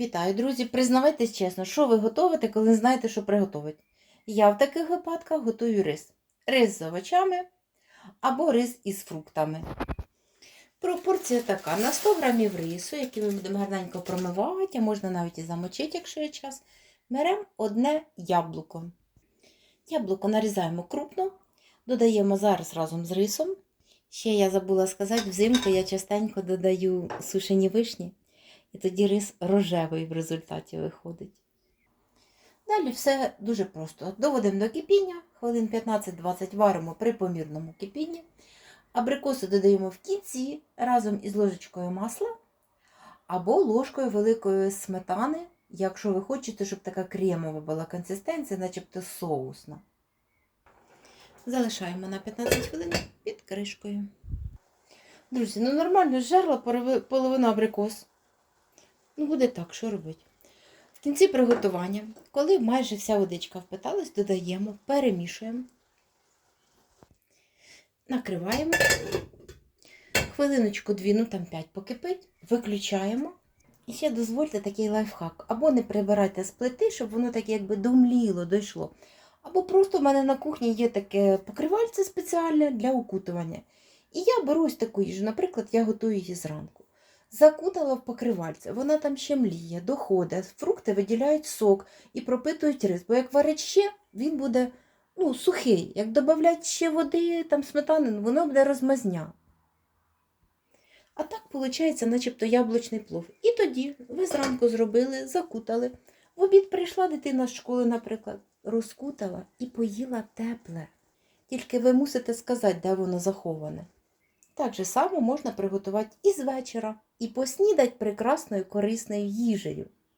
Вітаю, друзі! Признавайтесь чесно, що ви готуєте, коли знаєте, що приготувати. Я в таких випадках готую рис. Рис з овочами або рис із фруктами. Пропорція така: на 100 грамів рису, який ми будемо гарненько промивати, а можна навіть і замочити, якщо є час, беремо одне яблуко. Яблуко нарізаємо крупно, додаємо зараз разом з рисом. Ще я забула сказати, взимку я частенько додаю сушені вишні. І тоді рис рожевий в результаті виходить. Далі все дуже просто. Доводимо до кипіння, хвилин 15-20 варимо при помірному кипінні. Абрикоси додаємо в кінці разом із ложечкою масла або ложкою великої сметани, якщо ви хочете, щоб така кремова була консистенція, начебто соусна. Залишаємо на 15 хвилин під кришкою. Друзі, ну нормально жерла половину абрикос. Ну, буде так, що робити? В кінці приготування, коли майже вся водичка впиталась, додаємо, перемішуємо, накриваємо, хвилиночку дві, ну там 5 покипить, виключаємо. І ще дозвольте такий лайфхак. Або не прибирайте з плити, щоб воно так якби домліло, дійшло. Або просто в мене на кухні є таке покривальце спеціальне для укутування. І я беру ось таку їжу. Наприклад, я готую її зранку закутала в покривальце, вона там ще мліє, доходить, фрукти виділяють сок і пропитують рис. Бо як варить ще, він буде ну, сухий. Як додавлять ще води, там сметани, ну, воно буде розмазня. А так, виходить, начебто яблучний плов. І тоді ви зранку зробили, закутали. В обід прийшла дитина з школи, наприклад, розкутала і поїла тепле. Тільки ви мусите сказати, де воно заховане. Так же само можна приготувати і з вечора, і поснідать прекрасною корисною їжею.